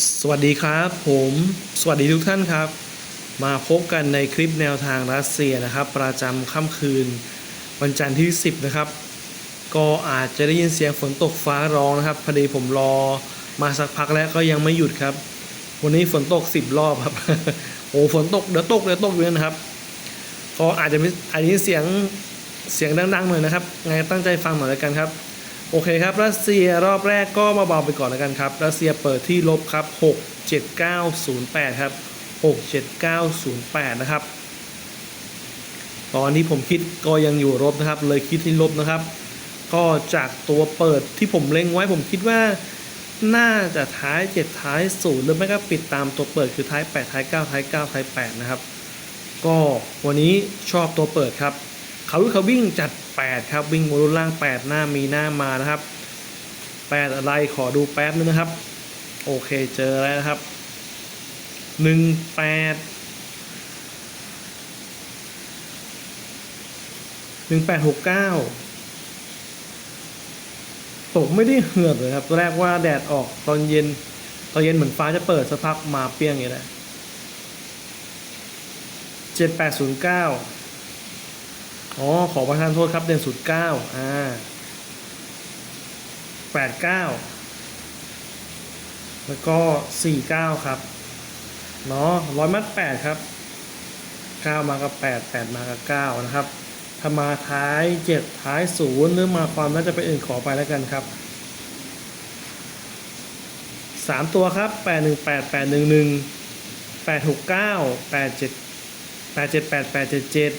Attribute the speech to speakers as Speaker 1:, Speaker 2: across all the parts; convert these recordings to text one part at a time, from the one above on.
Speaker 1: สวัสดีครับ ผมสวัสดีทุกท่านครับ มาพบกันในคลิปแนวทางรัสเซียนะครับ ประจำค่ำคืน วันจันทร์ที่ 10 นะครับ ก็อาจจะได้ยินเสียงฝนตกฟ้าร้องนะครับพอดีผมรอมาสักพักแล้วก็ยังไม่หยุดครับ วันนี้ฝนตก 10 รอบครับโอ้ฝนตกเดี๋ยวตกเดี๋ยวตกอยู่นะครับ ก็อาจจะมีอาจจะเสียงเสียงดังๆหน่อยนะครับไงตั้งใจฟังหน่อยแล้วกันครับ โอเคครับรัสเซียรอบแรกก็มาเบาไปก่อนแล้วกันครับรัสเซียเปิดที่ลบครับ 67908 ครับ 67908 นะครับ ตอนที่ผมคิดก็ยังอยู่ลบนะครับ เลยคิดที่ลบนะครับ ก็จากตัวเปิดที่ผมเล็งไว้ผมคิดว่าน่าจะท้าย 7 ท้าย 0 หรือไม่ก็ปิดตามตัวเปิดคือท้าย 8 ท้าย 9 ท้าย 9 ท้าย 8 นะครับ ก็วันนี้ชอบตัวเปิดครับ เขาเขาวิ่งจัด 8 ครับวิ่งบนรุ่นล่าง 8 หน้ามีหน้ามานะครับ 8 อะไรขอดูแป๊บนึงนะครับ โอเคเจอแล้วนะครับ 1 8 1869ตกไม่ได้เหือดเลยครับตอนแรกว่าแดดออกตอนเย็น ตอนเย็นเหมือนฟ้าจะเปิดสักพักมาเปี้ยงอย่างนี้แหละ 7809 อ๋อ ขอประทานโทษครับเด่นสุดเก้าอ่าแปดเก้าแล้วก็สี่เก้าครับเนาะร้อยมัดแปดครับเก้ามากับแปดแปดมากับเก้านะครับถ้ามาท้ายเจ็ดท้ายศูนย์หรือมาความน่าจะเป็นอื่นขอไปแล้วกันครับสามตัวครับแปดหนึ่งแปดแปดหนึ่งหนึ่งแปดหกเก้าแปดเจ็ดแปดเจ็ดแปดแปดเจ็ดเจ็ด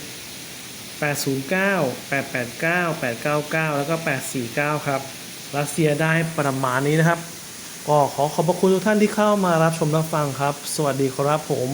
Speaker 1: แปดศูนย์เก้าแปดแปดเก้าแปดเก้าเก้าแล้วก็แปดสี่เก้าครับ รัสเซียได้ประมาณนี้นะครับ ก็ขอขอบพระคุณทุกท่านที่เข้ามารับชมรับฟังครับ สวัสดีครับผม